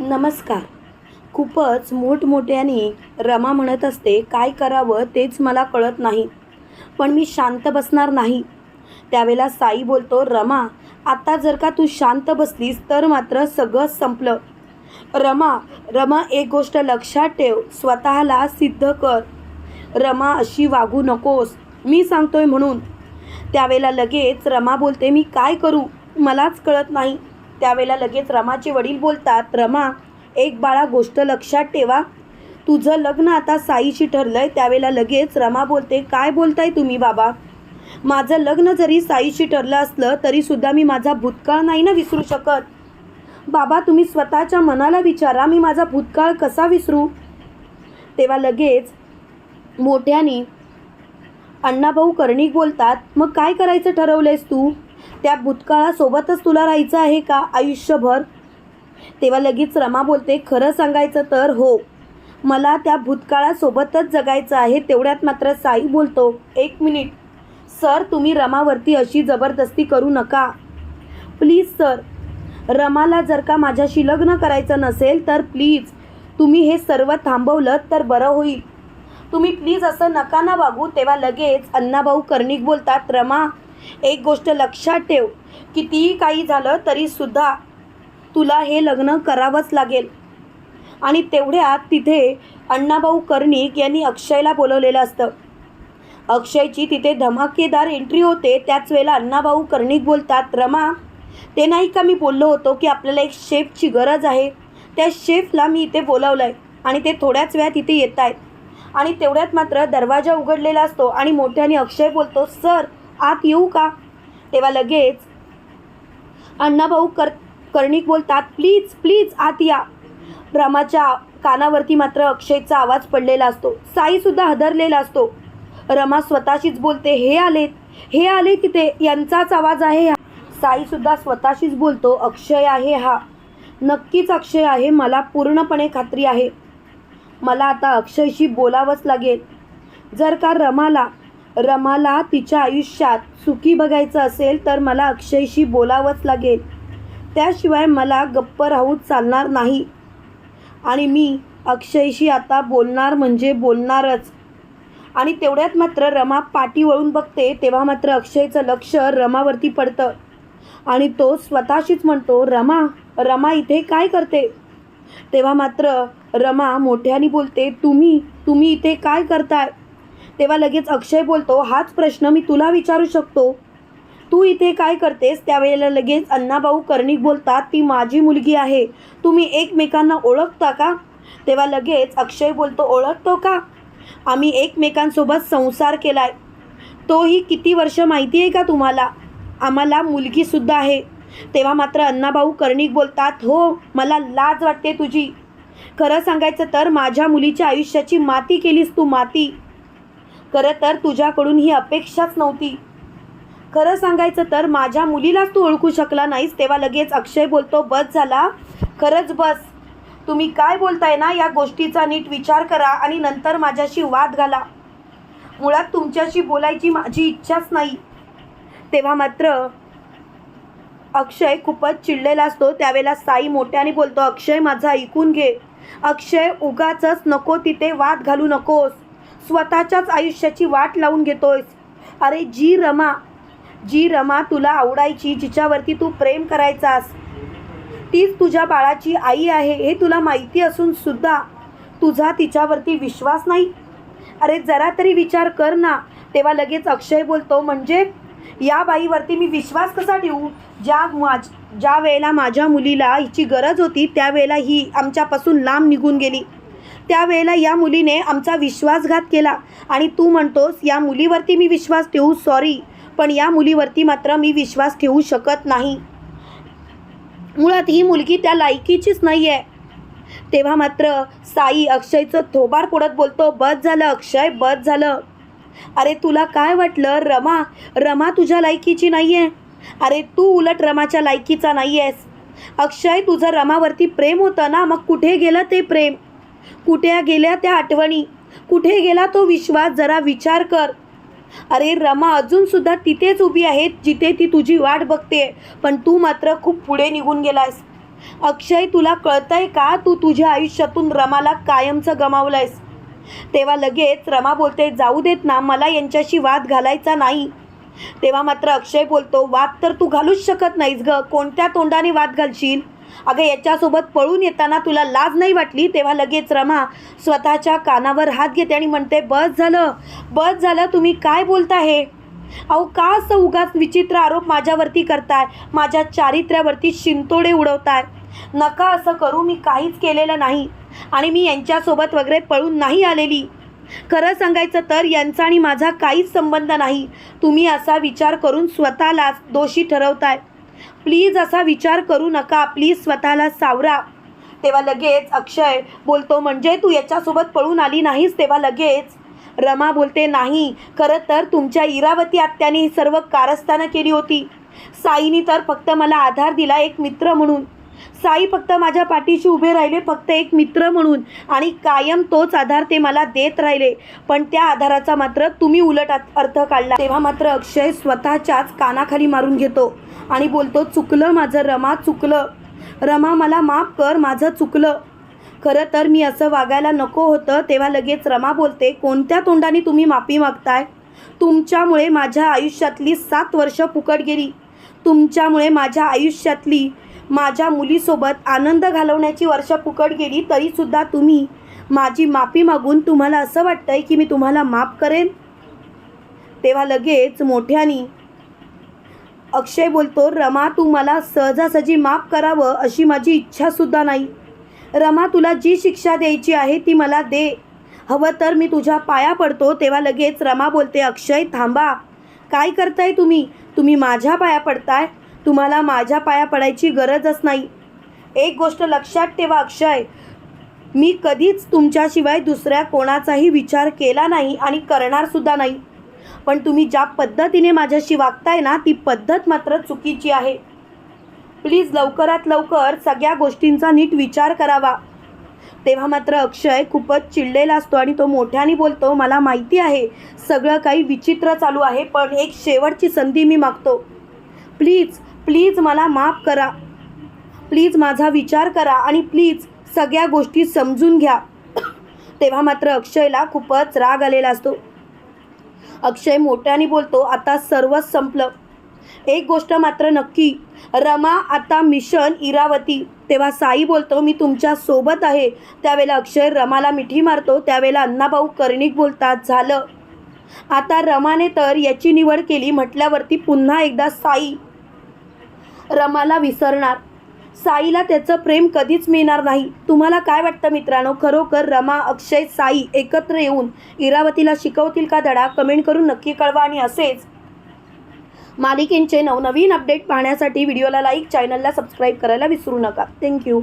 नमस्कार. खूपच मोठमोठ्याने रमा म्हणत असते काय करावं तेच मला कळत नाही. पण मी शांत बसणार नाही. त्यावेळेला साई बोलतो रमा आता जर का तू शांत बसलीस तर मात्र सगळं संपलं. रमा रमा एक गोष्ट लक्षात ठेव स्वतःला सिद्ध कर. रमा अशी वागू नकोस. मी सांगतोय म्हणून. त्यावेळेला लगेच रमा बोलते मी काय करू? मलाच कळत नाही. त्यावेळेला लगेच रमाचे वडील बोलतात रमा एक बाळा गोष्ट लक्षात ठेवा. तुझं लग्न आता साईशी ठरलं आहे त्यावेळेला लगेच रमा बोलते काय बोलताय तुम्ही बाबा? माझं लग्न जरी साईशी ठरलं असलं तरीसुद्धा मी माझा भूतकाळ नाही ना विसरू शकत. बाबा तुम्ही स्वतःच्या मनाला विचारा मी माझा भूतकाळ कसा विसरू? तेव्हा लगेच मोठ्याने अण्णाभाऊ कर्णिक बोलतात मग काय करायचं ठरवलंयस तू? त्या भूतकाळासोबतच तुला राहायचं आहे का आयुष्यभर? तेव्हा लगेच रमा बोलते खरं सांगायचं तर हो. मला त्या भूतकाळासोबतच जगायचं आहे तेवढ्यात मात्र साई बोलतो एक मिनिट. सर तुम्ही रमावरती अशी जबरदस्ती करू नका. Please sir. रमाला जर का माझ्याशी लग्न करायचं नसेल तर प्लीज. तुम्ही हे सर्व थांबवलं तर बरं होईल. तुम्ही प्लीज असं नका ना वागू. तेव्हा लगेच अण्णाभाऊ कर्णिक बोलतात रमा एक गोष्ट लक्षात ठेव. कितीही काही झालं तरीसुद्धा तुला हे लग्न करावंच लागेल. आणि तेवढ्यात तिथे अण्णाभाऊ कर्णिक यांनी अक्षयला बोलवलेलं असतं. अक्षयची तिथे धमाकेदार एंट्री होते. त्याच वेळेला अण्णाभाऊ कर्णिक बोलतात रमा ते नाही का मी बोललो होतो की आपल्याला एक शेफची गरज आहे? त्या शेफला मी इथे बोलावलं आहे आणि ते थोड्याच वेळात इथे येत आहेत आणि तेवढ्यात मात्र दरवाजा उघडलेला असतो आणि मोठ्याने अक्षय बोलतो सर आत येऊ का? तेव्हा लगेच अण्णाभाऊ कर कर्णिक बोलतात प्लीज प्लीज आत या. रमाच्या कानावरती मात्र अक्षयचा आवाज पडलेला असतो. साईसुद्धा हदरलेला असतो. रमा स्वतःशीच बोलते हे आलेत हे आले तिथे यांचाच आवाज आहे हा. साईसुद्धा स्वतःशीच बोलतो अक्षय आहे हा. नक्कीच अक्षय आहे मला पूर्णपणे खात्री आहे. मला आता अक्षयशी बोलावंच लागेल. जर का रमाला रमाला तिच्या आयुष्यात सुखी बघायचं असेल तर मला अक्षयशी बोलावंच लागेल. त्याशिवाय मला गप्प राहून चालणार नाही. आणि मी अक्षयशी आता बोलणार म्हणजे बोलणारच. आणि तेवढ्यात मात्र रमा पाठी वळून बघते तेव्हा मात्र अक्षयचं लक्ष रमावरती पडतं. आणि तो स्वतःशीच म्हणतो रमा रमा इथे काय करते? तेव्हा मात्र रमा मोठ्याने बोलते तुम्ही तुम्ही इथे काय करताय? तेव्हा लगेच अक्षय बोलतो हाच प्रश्न मी तुला विचारू शकतो. तू इथे काय करतेस? त्यावेळेला लगेच अण्णाभाऊ कर्णिक बोलतात ती माझी मुलगी आहे. तुम्ही एकमेकांना ओळखता का? तेव्हा लगेच अक्षय बोलतो ओळखतो का? आम्ही एकमेकांसोबत संसार केलाय. तोही किती वर्ष माहिती आहे का तुम्हाला? आम्हाला मुलगीसुद्धा आहे. तेव्हा मात्र अण्णाभाऊ कर्णिक बोलतात हो मला लाज वाटते तुझी. खरं सांगायचं तर माझ्या मुलीच्या आयुष्याची माती केलीस तू माती. खरं तर तुझ्याकडून ही अपेक्षाच नव्हती. खरं सांगायचं तर माझ्या मुलीलाच तू ओळखू शकला नाहीस तेव्हा लगेच अक्षय बोलतो बस झाला. खरंच बस. तुम्ही काय बोलताय ना या गोष्टीचा नीट विचार करा आणि नंतर माझ्याशी वाद घाला. मुळात तुमच्याशी बोलायची माझी इच्छाच नाही. तेव्हा मात्र अक्षय खूपच चिडलेला असतो. त्यावेळेला साई मोठ्याने बोलतो अक्षय माझा ऐकून घे. अक्षय उगाच नको तिथे वाद घालू नकोस. स्वतःच्याच आयुष्याची वाट लावून घेतोयस. अरे जी रमा जी रमा तुला आवडायची जिच्यावरती तू प्रेम करायचास तीच तुझ्या बाळाची आई आहे हे तुला माहिती असून सुद्धा तुझा तिच्यावरती विश्वास नाही. अरे जरा तरी विचार कर ना. तेव्हा लगेच अक्षय बोलतो म्हणजे या बाईवरती मी विश्वास कसा ठेवू? ज्या माझ ज्या वेळेला माझ्या मुलीला हिची गरज होती त्यावेळेला ही आमच्यापासून लांब निघून गेली. त्यावेळेला या मुलीने आमचा विश्वासघात केला आणि तू म्हणतोस या मुलीवरती मी विश्वास ठेवू सॉरी पण या मुलीवरती मात्र मी विश्वास ठेवू शकत नाही. मुळात ही मुलगी त्या लायकीचीच नाही आहे तेव्हा मात्र साई अक्षयचं थोबार पुढत बोलतो बस झालं अक्षय बस झालं. अरे तुला काय वाटलं? रमा रमा तुझ्या लायकीची नाही आहे अरे तू उलट रमाच्या लायकीचा नाही आहेस अक्षय तुझं रमावरती प्रेम होतं ना मग कुठे गेलं ते प्रेम? कुठे गेल्या त्या आठवणी? कुठे गेला तो विश्वास? जरा विचार कर. अरे रमा अजूनसुद्धा तिथेच उभी आहे जिथे ती तुझी वाट बघते. पण तू मात्र खूप पुढे निघून गेलास अक्षय तुला कळतंय का तू तुझ्या आयुष्यातून रमाला कायमचं गमावलंयस? तेव्हा लगेच रमा बोलते जाऊ देत ना मला यांच्याशी वाद घालायचा नाही. तेव्हा मात्र अक्षय बोलतो वाद तर तू घालूच शकत नाहीस ग. कोणत्या तोंडाने वाद घालशील? अगं याच्यासोबत पळून येताना तुला लाज नाही वाटली? तेव्हा लगेच रमा स्वतःच्या कानावर हात घेते आणि म्हणते बस झालं. बस झालं. तुम्ही काय बोलता हे अहो का असं उगाच विचित्र आरोप माझ्यावरती करताय? माझ्या चारित्र्यावरती शिंतोडे उडवताय. नका असं करू. मी काहीच केलेलं नाही आणि मी यांच्यासोबत वगैरे पळून नाही आलेली. खरं सांगायचं तर यांचा आणि माझा काहीच संबंध नाही. तुम्ही असा विचार करून स्वतःलाच दोषी ठरवताय. प्लीज असा विचार करू नका प्लीज स्वतःला सावरा. तेव्हा लगेच अक्षय बोलतो म्हणजे तू याच्यासोबत पळून आली नाहीस? तेव्हा लगेच रमा बोलते नाही खरं तर तुमच्या इरावती आत्याने सर्व कारस्थानं केली होती. साईनी तर फक्त मला आधार दिला एक मित्र म्हणून. साई फक्त माझ्या पाठीशी उभे राहिले फक्त एक मित्र म्हणून. आणि कायम तोच आधार ते मला देत राहिले. पण त्या आधाराचा मात्र तुम्ही उलट आत- अर्थ काढला. तेव्हा मात्र अक्षय स्वतःच्याच कानाखाली मारून घेतो आणि बोलतो चुकलं माझं रमा चुकलं. रमा मला माफ कर माझं चुकलं. खरं तर मी असं वागायला नको होतं तेव्हा लगेच रमा बोलते कोणत्या तोंडाने तुम्ही माफी मागताय? तुमच्यामुळे माझ्या आयुष्यातली सात वर्ष फुकट गेली. तुमच्यामुळे माझ्या आयुष्यातली माझ्या मुलीसोबत आनंद घालवण्याची वर्ष फुकट गेली तरीसुद्धा तुम्ही माझी माफी मागून तुम्हाला असं वाटतंय की मी तुम्हाला माफ करेन? तेव्हा लगेच मोठ्यानी अक्षय बोलतो रमा तू मला सहजासहजी माफ करावं अशी माझी इच्छासुद्धा नाही. रमा तुला जी शिक्षा द्यायची आहे ती मला दे. हवं तर मी तुझ्या पाया पडतो. तेव्हा लगेच रमा बोलते अक्षय थांबा. काय करताय तुम्ही? तुम्ही माझ्या पाया पडताय? तुम्हाला माझ्या पाया पडायची गरजच नाही. एक गोष्ट लक्षात ठेवा अक्षय. मी कधीच तुमच्याशिवाय दुसऱ्या कोणाचाही विचार केला नाही आणि करणारसुद्धा नाही. पण तुम्ही ज्या पद्धतीने माझ्याशी वागताय ना ती पद्धत मात्र चुकीची आहे. प्लीज लवकरात लवकर सगळ्या गोष्टींचा नीट विचार करावा. तेव्हा मात्र अक्षय खूपच चिडलेला असतो आणि तो मोठ्याने बोलतो मला माहिती आहे सगळं काही विचित्र चालू आहे पण एक शेवटची संधी मी मागतो. प्लीज प्लीज मला माफ करा. प्लीज माझा विचार करा आणि प्लीज सगळ्या गोष्टी समजून घ्या. तेव्हा मात्र अक्षयला खूपच राग आलेला असतो. अक्षय मोठ्याने बोलतो आता सर्वच संपलं. एक गोष्ट मात्र नक्की रमा आता मिशन इरावती. तेव्हा साई बोलतो मी तुमच्यासोबत आहे. त्यावेळेला अक्षय रमाला मिठी मारतो त्यावेळेला अण्णाभाऊ कर्णिक बोलतात झालं. आता रमाने तर याची निवड केली म्हटल्यावरती पुन्हा एकदा साई. रमाला विसरणार. साईला त्याचं प्रेम कधीच मिळणार नाही. तुम्हाला काय वाटतं मित्रांनो? खरोखर रमा अक्षय साई एकत्र येऊन इरावतीला शिकवतील का धडा? कमेंट करून नक्की कळवा आणि असेच. मालिकेंचे नवनवीन अपडेट पाहण्यासाठी व्हिडिओला लाईक चॅनलला सबस्क्राईब करायला विसरू नका. थँक्यू